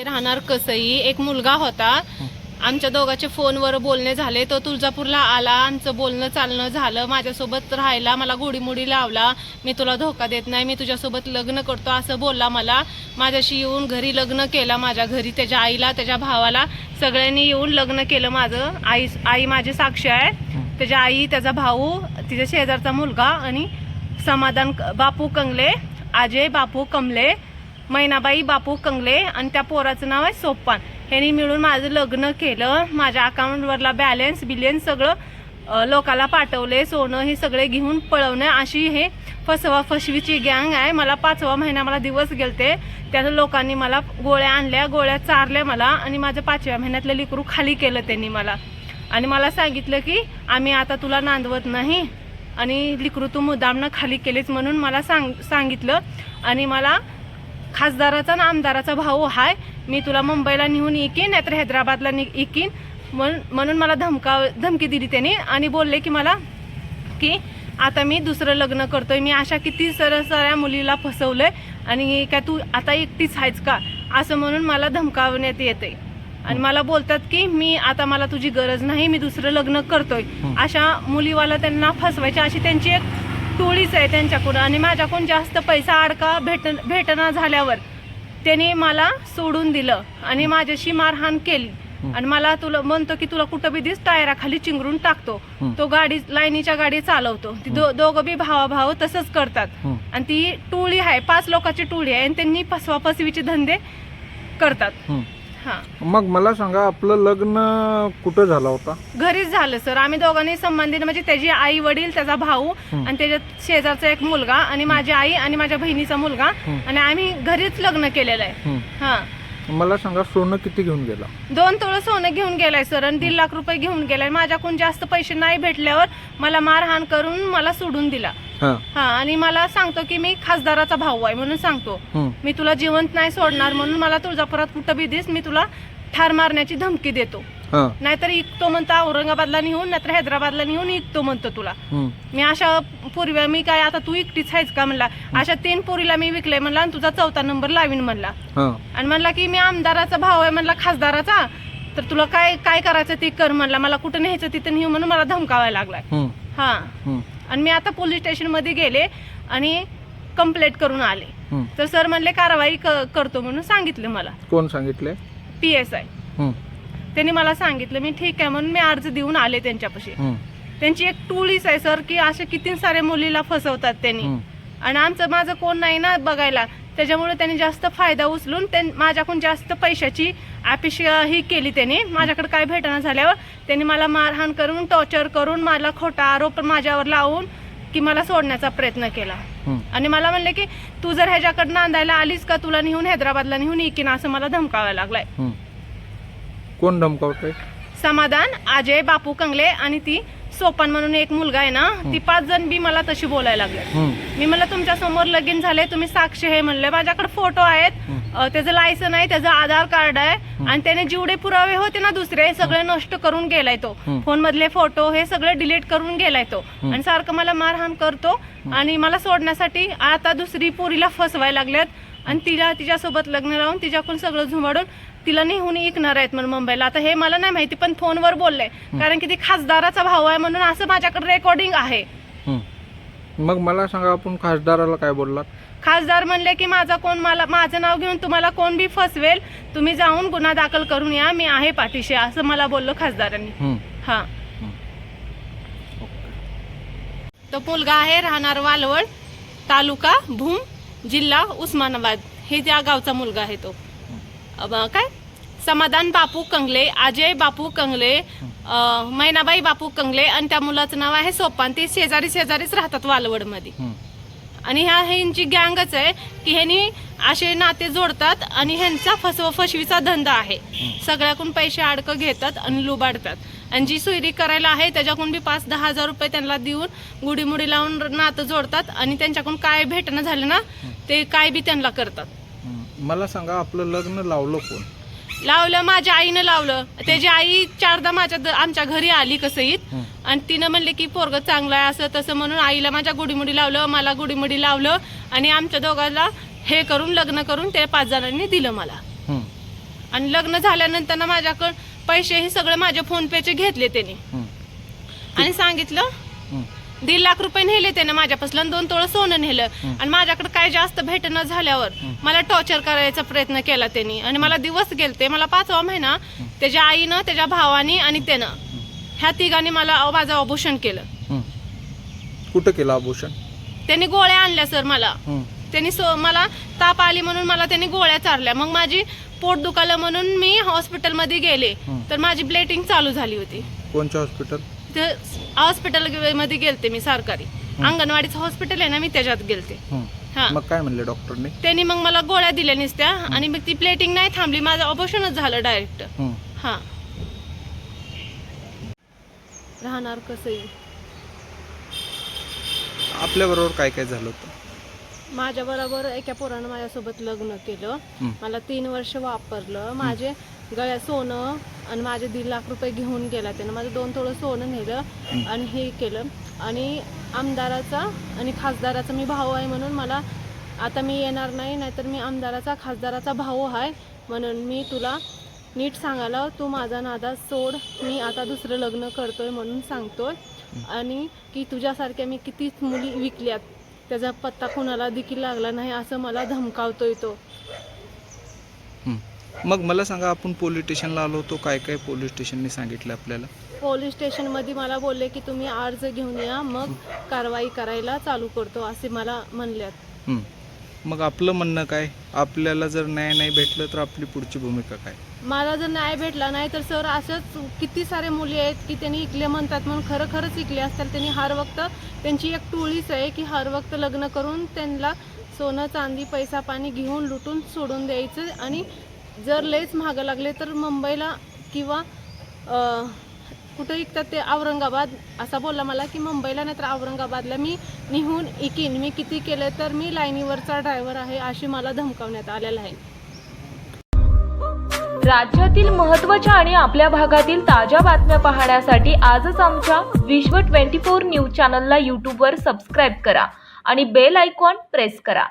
ते राहणार कसंही. एक मुलगा होता. आमच्या दोघांचे फोनवर बोलणे झाले. तो तुळजापूरला आला. आमचं बोलणं चालणं झालं. माझ्यासोबत राहायला मला गोडीमुडी लावला. मी तुला धोका देत नाही. मी तुझ्यासोबत लग्न करतो. असं बोलला मला. माझ्याशी येऊन घरी लग्न केला माझ्या घरी. त्याच्या आईला त्याच्या भावाला. सगळ्यांनी येऊन लग्न केलं माझं. आई आई माझी साक्षी आहे. त्याच्या आई त्याचा भाऊ तिच्या शेजारचा मुलगा आणि समाधान बापू कंगले अजय बापू कमले मैनाबाई बापू कंगले आणि त्या पोराचं नाव आहे सोपान. ह्यांनी मिळून माझं लग्न केलं. माझ्या अकाउंटवरला बॅलन्स बिलियन्स सगळं लोकाला पाठवले. सोनं हे सगळे घेऊन पळवणे. अशी हे फसवा फसवीची गँग आहे. मला पाचवा महिना मला दिवस गेलते. त्यात लोकांनी मला गोळ्या आणल्या गोळ्या चारल्या मला आणि माझं पाचव्या महिन्यातलं लिकरू खाली केलं त्यांनी मला. आणि मला सांगितलं की आम्ही आता तुला नांदवत नाही आणि लिकरू तू मुद्दामनं खाली केलीच म्हणून मला सांग सांगितलं आणि मला खासदाराचा आणि आमदाराचा भाऊ हाय. मी तुला मुंबईला नेऊन इकीन नाहीतर हैदराबादला नि इकीन म्हणून म्हणून मला धमका धमकी दिली त्यांनी आणि बोलले की मला की आता मी दुसरं लग्न करतोय. मी अशा किती सर सगळ्या मुलीला फसवलंय आणि काय तू आता एकटीच आहेच का? असं म्हणून मला धमकावण्यात येते आणि मला बोलतात की मी आता मला तुझी गरज नाही मी दुसरं लग्न करतोय. अशा मुलीवाला त्यांना फसवायची अशी त्यांची एक टोळीच आहे त्यांच्याकडून. आणि माझ्याकडून जास्त पैसा अडका भेट भेटना झाल्यावर त्याने मला सोडून दिलं आणि माझ्याशी मारहाण केली. आणि मला तुला म्हणतो की तुला कुठं बी दिस टायराखाली चिंगरून टाकतो. तो गाडी लाईनीच्या गाडी चालवतो. ती दो- दोघं बी भावा भाव तसंच करतात. आणि ती टोळी आहे पाच लोकांची टोळी आहे. आणि त्यांनी फसवा फसवीचे धंदे करतात. हं. मग मला सांगा आपलं लग्न कुठं झालं होता? घरीच झालं सर. आम्ही दोघांनी संबंधित म्हणजे त्याची आई वडील त्याचा भाऊ. आणि त्याच्या शेजारचा एक मुलगा आणि माझी आई आणि माझ्या बहिणीचा मुलगा. आणि आम्ही घरीच लग्न केलेलं आहे. हं. हा. मला सांगा सोनं किती घेऊन गेला? दोन तोळं सोनं घेऊन गेलाय सर आणि दीड लाख रुपये घेऊन गेलाय. माझ्याकडून जास्त पैसे नाही भेटल्यावर मला मारहाण करून मला सोडून दिला. हा. आणि मला सांगतो की मी खासदाराचा भाऊ आहे म्हणून सांगतो. मी तुला जिवंत नाही सोडणार म्हणून मला तुळजापुरात कुठं बी दिस मी तुला ठार मारण्याची धमकी देतो. नाहीतर इकतो म्हणतो औरंगाबादला नेऊन नाहीतर हैदराबादला नेऊन इकतो म्हणतो तुला. मी अशा पूर्वी मी काय आता तू एकटीच आहेस का म्हणला. अशा तीन पोरीला मी विकले म्हणला आणि तुझा चौथा नंबर लावीन म्हणला. हा. आणि म्हणला की मी आमदाराचा भाव आहे म्हणला खासदाराचा. तर तुला काय काय करायचं ते कर म्हणला. मला कुठं न्यायचं तिथं नेऊ म्हणून मला धमकावायला लागलाय. हं. आणि मी आता पोलीस स्टेशनमध्ये गेले आणि कंप्लेंट करून आले. तर सर म्हणले कारवाई करतो म्हणून सांगितलं मला कोण सांगितले पी एस आय. त्यांनी मला सांगितलं मी ठीक आहे म्हणून मी अर्ज देऊन आले त्यांच्यापाशी. त्यांची एक टोळीच आहे सर की असे किती सारे मुलीला फसवतात त्यांनी. आणि आमचं माझं कोण नाही ना बघायला त्याच्यामुळे त्यांनी जास्त फायदा उचलून त्यां- माझ्याकडून जास्त पैशाची अपेक्षा ही केली त्यांनी. माझ्याकडे काय भेटना झाल्यावर त्यांनी मला मारहाण करून टॉर्चर करून मला खोटा आरोप माझ्यावर लावून की मला सोडण्याचा प्रयत्न केला. आणि मला म्हणले की तू जर ह्याच्याकडनं नांदायला आलीस का? तुला नेऊन हैदराबादला नेऊन येईन असं मला धमकावायला लागलाय. कोण धमकावतंय? समाधान अजय बापू कंगले आणि ती सोपान म्हणून एक मुलगा आहे ना ती पाच जण बी मला तशी बोलायला लागले. मी म्हणलं तुमच्यासमोर लगीन झाले तुम्ही साक्षी हे म्हणले. माझ्याकडे फोटो आहेत. त्याचं लायसन आहे त्याचं आधार कार्ड आहे आणि त्याने जेवढे पुरावे होते ना दुसरे सगळे नष्ट करून गेलाय तो. फोन मधले फोटो हे सगळे डिलीट करून गेलाय तो. आणि सारखं मला मारहाण करतो आणि मला सोडण्यासाठी आता दुसरी पोरीला फसवायला लागल्यात. आणि तिला तिच्यासोबत लग्न लावून तिच्याकडून सगळं झुमाडून तिला नेहून ऐकणार आहेत म्हणून मुंबईला. आता हे मला नाही माहिती पण फोनवर बोलले. कारण की ती खासदाराचा भाऊ आहे म्हणून असं माझ्याकडे रेकॉर्डिंग आहे. मग मला सांगा आपण खासदाराला काय बोललात? खासदार म्हणले की माझा कोण मला माझं नाव घेऊन तुम्हाला कोण बी फसवेल तुम्ही जाऊन गुन्हा दाखल करून या मी आहे पाठीशी असं मला बोललो खासदारांनी. हं. हा. तो मुलगा आहे राहणार वालवड तालुका भूम जिल्हा उस्मानाबाद. हे त्या गावचा मुलगा आहे तो. अब, काय? समाधान बापू कंगले अजय बापू कंगले मैनाबाई बापू कंगले आणि त्या मुलाचं नाव आहे सोपान ते शेजारी शेजारीच राहतात वालवडमध्ये. आणि ह्या ह्यांची गँगच आहे की ह्यांनी असे नाते जोडतात आणि ह्यांचा फसवा फसवीचा धंदा आहे. सगळ्याकडून पैसे अडकं घेतात आणि लुबाडतात. आणि जी सोयरी करायला आहे त्याच्याकडून बी पाच दहा हजार रुपये त्यांना देऊन गुडीमुडी लावून नातं जोडतात आणि त्यांच्याकडून काय भेटणं झालं ना ते काय बी त्यांना करतात. मला सांगा आपलं लग्न लावलं कोण लावलं माझ्या आईनं लावलं त्याची आई चारदा माझ्या द- आमच्या घरी आली कसईत हं. आणि तिनं म्हणले की पोरग चांगलं आहे असं तसं म्हणून आईला माझ्या गुडीमुडी लावलं मला गुडीमुडी लावलं आणि आमच्या दोघांना हे करून लग्न करून ते पाच जणांनी दिलं मला हं. आणि लग्न झाल्यानंतर ना माझ्याकडं पैसे हे सगळे माझ्या फोन पेचे घेतले त्यांनी. आणि सांगितलं दीड लाख रुपये नेले त्याने माझ्यापासून आणि दोन तोळं सोनं नेलं. आणि माझ्याकडे काय जास्त भेटणं झाल्यावर. मला टॉर्चर करायचा प्रयत्न केला त्यांनी. आणि मला दिवस गेलते. मला पाचवा महिना त्याच्या आईनं त्याच्या भावानी आणि त्यानं ह्या तिघांनी मला माझं आभूषण केलं. कुठं केलं आभूषण त्यांनी गोळ्या आणल्या सर मला. त्यांनी मला ताप आली म्हणून मला त्यांनी गोळ्या चारल्या. मग माझी पोट दुखालं म्हणून मी हॉस्पिटलमध्ये गेले. तर माझी ब्लेटिंग चालू झाली होती. कोणच्या हॉस्पिटल? ते हॉस्पिटलमध्ये गेलते मी सरकारी. अंगणवाडीचं हॉस्पिटल आहे ना मी त्याच्यात गेलते. हं. हा. मग काय म्हणले डॉक्टरने? त्यांनी मग मला गोळ्या दिल्या नसत्या आणि मग ती प्लेटिंग नाही थांबली माझं ऑपरेशनच झालं डायरेक्ट. हं. राहणार कसंही आपल्याबरोबर काय काय झालं होतं? माझ्या बरोबर एका पोरानं माझ्यासोबत लग्न केलं. मला तीन वर्ष वापरलं. माझे गळ्या सोनं आणि माझे दीड लाख रुपये घेऊन गेला त्यानं. माझं दोन थोडं सोनं नेलं आणि हे केलं. आणि आमदाराचा आणि खासदाराचा मी भाऊ आहे म्हणून मला आता मी येणार नाही नाहीतर मी आमदाराचा खासदाराचा भाऊ आहे म्हणून मी तुला नीट सांगायला तू माझा नादा सोड मी आता दुसरं लग्न करतोय म्हणून सांगतोय. आणि की तुझ्यासारख्या मी कितीच मुली विकल्यात. त्याचा पत्ता कोणाला देखील लागला नाही असं मला धमकावतोय तो. मग मला सांगा आपण पोलीस स्टेशनला आलो होतो काय काय पोलीस स्टेशनने सांगितलं आपल्याला पोलीस स्टेशनमध्ये मला बोलले की तुम्ही अर्ज घेऊन या मग कारवाई करायला चालू करतो असे मला म्हणल्यात. मग आपलं म्हणणं काय? आपल्याला जर न्याय नाही भेटलं तर आपली पुढची भूमिका काय? मला जर न्याय भेटला नाही तर सर असंच किती सारे मुली आहेत की त्यांनी इकले म्हणतात म्हणून खरं खरंच इकले असतात. त्यांनी हर वक्त त्यांची एक टोळीच आहे की हर वक्त लग्न करून त्यांना सोनं चांदी पैसा पाणी घेऊन लुटून सोडून द्यायचं. आणि जर लयच महागं लागले तर मुंबईला किंवा कुठं विकतात ते औरंगाबाद असा बोलला मला की मुंबईला नाही तर औरंगाबादला मी निहून इकीन. मी किती केलं तर मी लाईनीवरचा ड्रायव्हर आहे अशी मला धमकावण्यात आलेलं आहे. राज्यातील महत्त्वाच्या आणि आपल्या भागातील ताज्या बातम्या पाहण्यासाठी आजच आमच्या विश्व 24 न्यूज चॅनलला यूट्यूबवर सबस्क्राईब करा आणि बेल आयकॉन प्रेस करा.